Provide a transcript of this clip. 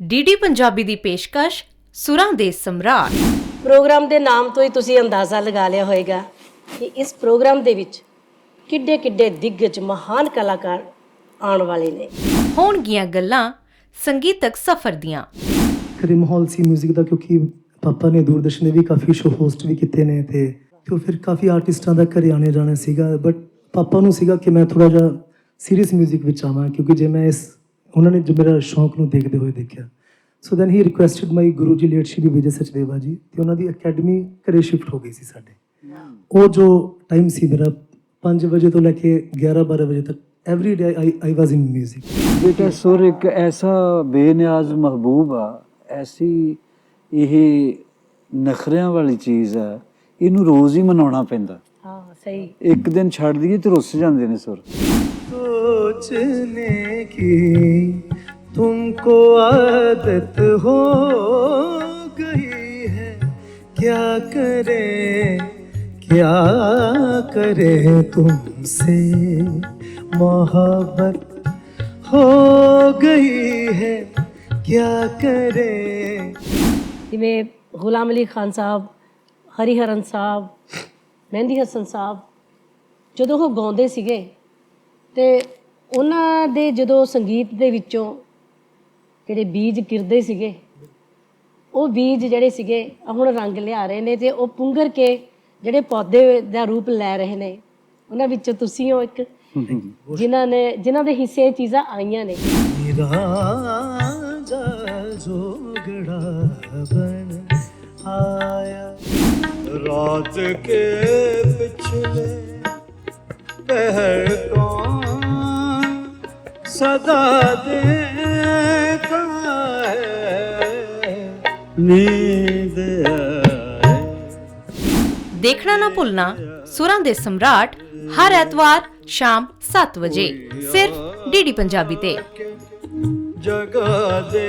DD Punjabi ਦੀ ਪੇਸ਼ਕਸ਼ ਸੁਰਾਂ ਦੇ ਸਮਰਾਟ ਪ੍ਰੋਗਰਾਮ ਦੇ ਨਾਮ ਤੋਂ ਹੀ ਤੁਸੀਂ ਅੰਦਾਜ਼ਾ ਲਗਾ ਲਿਆ ਹੋਵੇਗਾ ਕਿ ਇਸ ਪ੍ਰੋਗਰਾਮ ਦੇ ਵਿੱਚ ਕਿੱਡੇ ਕਿੱਡੇ ਦਿੱਗਜ ਮਹਾਨ ਕਲਾਕਾਰ ਆਉਣ ਵਾਲੇ ਨੇ ਹੋਣਗੀਆਂ ਗੱਲਾਂ ਸੰਗੀਤਕ ਸਫ਼ਰ ਦੀਆਂ ਘਰੇ ਮਾਹੌਲ ਸੀ 뮤직 ਦਾ ਕਿਉਂਕਿ ਪਾਪਾ ਨੇ ਦੂਰਦਰਸ਼ਨ ਦੇ ਵੀ ਕਾਫੀ ਸ਼ੋ ਹੋਸਟ ਵੀ ਕੀਤੇ ਨੇ ਤੇ ਤੇ ਫਿਰ ਕਾਫੀ ਆਰਟਿਸਟਾਂ ਦਾ ਘਰੇ ਆਣੇ ਜਾਣਾ ਸੀਗਾ ਬਟ ਪਾਪਾ ਨੂੰ ਸੀਗਾ ਕਿ ਮੈਂ ਥੋੜਾ ਜਿਹਾ ਸੀਰੀਅਸ 뮤직 ਵਿੱਚ ਆਵਾਂ ਕਿਉਂਕਿ ਜੇ ਮੈਂ ਇਸ ਉਹਨਾਂ ਨੇ ਜੋ ਮੇਰਾ ਸ਼ੌਂਕ ਨੂੰ ਦੇਖਦੇ ਹੋਏ ਦੇਖਿਆ। ਸੋ then he requested my Guru ji late ਸ਼੍ਰੀ ਵਿਜੇ ਸਚਦੇਵਾ ਜੀ ਤੇ ਉਹਨਾਂ ਦੀ ਅਕੈਡਮੀ ਘਰੇ ਸ਼ਿਫਟ ਹੋ ਗਈ ਸੀ ਸਾਡੇ। ਉਹ ਜੋ ਟਾਈਮ ਸੀ ਮੇਰਾ 5 ਵਜੇ ਤੋਂ ਲੈ ਕੇ 11 12 ਵਜੇ ਤੱਕ ਐਵਰੀ ਡੇ ਆਈ ਵਾਸ ਇਨ 뮤직 ਬੇਟਾ ਸੁਰ ਇੱਕ ਐਸਾ ਬੇਨਿਆਜ਼ ਮਹਿਬੂਬ ਆ ਐਸੀ ਇਹ ਨਖਰਿਆਂ ਵਾਲੀ ਚੀਜ਼ ਆ ਇਹਨੂੰ ਰੋਜ਼ ਹੀ ਮਨਾਉਣਾ ਪੈਂਦਾ। ਹਾਂ ਸਹੀ। ਇੱਕ ਦਿਨ ਛੱਡ ਦਈਏ ਤੇ ਰੁੱਸ ਜਾਂਦੇ ਨੇ ਸੁਰ। ਸੋਚਨੇ ਕੀ तुमको आदत हो गई है क्या करे क्या करे तुमसे मोहब्बत हो गई है क्या करे ਜਿਵੇਂ ਗੁਲਾਮ ਅਲੀ ਖਾਨ ਸਾਹਿਬ ਹਰੀਹਰਨ ਸਾਹਿਬ ਮਹਿੰਦੀ ਹਸਨ ਸਾਹਿਬ ਜਦੋਂ ਉਹ ਗਾਉਂਦੇ ਸੀਗੇ ਤੇ ਉਹਨਾਂ ਦੇ ਜਦੋਂ ਸੰਗੀਤ ਦੇ ਵਿੱਚੋਂ ਜਿਹੜੇ ਬੀਜ ਕਿਰਦੇ ਸੀਗੇ, ਉਹ ਬੀਜ ਜਿਹੜੇ ਸੀਗੇ ਹੁਣ ਰੰਗ ਲਿਆ ਰਹੇ ਨੇ ਤੇ ਉਹ ਪੁੰਗਰ ਕੇ ਜਿਹੜੇ ਪੌਦੇ ਦਾ ਰੂਪ ਲੈ ਰਹੇ ਨੇ। ਉਹਨਾਂ ਵਿੱਚੋਂ ਤੁਸੀਂ ਹੋ ਇੱਕ, ਜਿਨ੍ਹਾਂ ਨੇ, ਜਿਨ੍ਹਾਂ ਦੇ ਹਿੱਸੇ ਇਹ ਚੀਜ਼ਾਂ ਆਈਆਂ ਨੇ। ਸਦਾ ਦੇ ਨੀਂਦ ਆਏ। ਦੇਖਣਾ ਨਾ ਭੁੱਲਣਾ ਸੁਰਾਂ ਦੇ ਸਮਰਾਟ ਹਰ ਐਤਵਾਰ ਸ਼ਾਮ 7 ਵਜੇ ਸਿਰਫ ਡੀਡੀ ਪੰਜਾਬੀ ਤੇ। ਜਗਾ ਦੇ